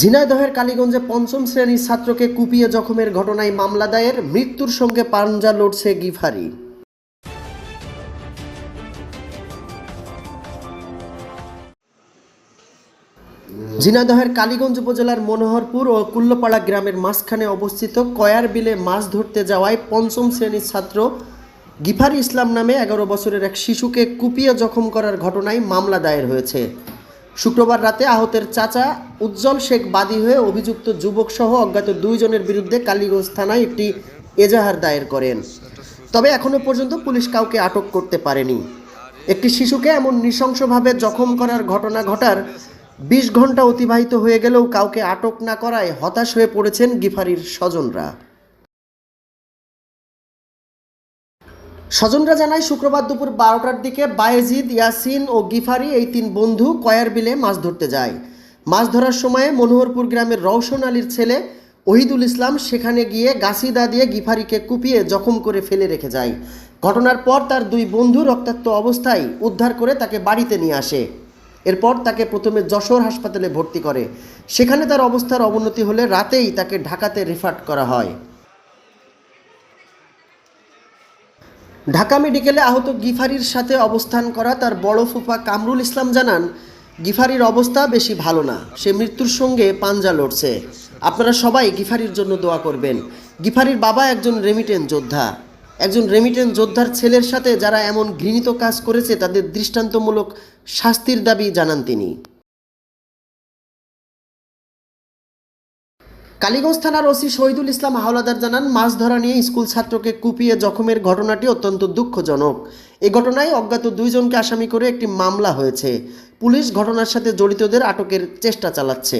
ঝিনাইদহের কালীগঞ্জে পঞ্চম শ্রেণির ছাত্রকে কুপিয়ে জখমের ঘটনায় মামলা দায়ের, মৃত্যুর সঙ্গে পাঞ্জা লড়ছে গিফারি। ঝিনাইদহের কালীগঞ্জ উপজেলার মনোহরপুর ও কুল্লপাড়া গ্রামের মাঝখানে অবস্থিত কয়ার বিলে মাছ ধরতে যাওয়ায় পঞ্চম শ্রেণির ছাত্র গিফারি ইসলাম নামে এগারো বছরের এক শিশুকে কুপিয়ে জখম করার ঘটনায় মামলা দায়ের হয়েছে। শুক্রবার রাতে আহতের চাচা উজ্জ্বল শেখ বাদী হয়ে অভিযুক্ত যুবকসহ অজ্ঞাত দুইজনের বিরুদ্ধে কালীগঞ্জ থানায় একটি এজাহার দায়ের করেন। তবে এখনও পর্যন্ত পুলিশ কাউকে আটক করতে পারেনি। একটি শিশুকে এমন নৃশংসভাবে জখম করার ঘটনা ঘটার বিশ ঘণ্টা অতিবাহিত হয়ে গেলেও কাউকে আটক না করায় হতাশ হয়ে পড়েছেন গিফারির স্বজনরা। স্বজনরা জানায়, শুক্রবার দুপুর বারোটার দিকে বায়েজিদ, ইয়াসিন ও গিফারি এই তিন বন্ধু কয়ার বিলে মাছ ধরতে যায়। মাছ ধরার সময়ে মনোহরপুর গ্রামের রওশন আলীর ছেলে ওহিদুল ইসলাম সেখানে গিয়ে গাছিদা দিয়ে গিফারিকে কুপিয়ে জখম করে ফেলে রেখে যায়। ঘটনার পর তার দুই বন্ধু রক্তাক্ত অবস্থায় উদ্ধার করে তাকে বাড়িতে নিয়ে আসে। এরপর তাকে প্রথমে যশোর হাসপাতালে ভর্তি করে। সেখানে তার অবস্থার অবনতি হলে রাতেই তাকে ঢাকাতে রেফার করা হয়। ঢাকা মেডিকেলে আহত গিফারির সাথে অবস্থান করা তার বড় ফুফা কামরুল ইসলাম জানান, গিফারির অবস্থা বেশি ভালো না, সে মৃত্যুর সঙ্গে পাঞ্জা লড়ছে। আপনারা সবাই গিফারির জন্য দোয়া করবেন। গিফারির বাবা একজন রেমিটেন যোদ্ধা। একজন রেমিটেন যোদ্ধার ছেলের সাথে যারা এমন ঘৃণিত কাজ করেছে, তাদের দৃষ্টান্তমূলক শাস্তির দাবি জানান তিনি। কালীগঞ্জ থানার ওসি শহীদুল ইসলাম হাওলাদার জানান, মাছ ধরা নিয়ে স্কুল ছাত্রকে কুপিয়ে জখমের ঘটনাটি অত্যন্ত দুঃখজনক। এ ঘটনায় অজ্ঞাত দুইজনকে আসামি করে একটি মামলা হয়েছে। পুলিশ ঘটনার সাথে জড়িতদের আটকের চেষ্টা চালাচ্ছে।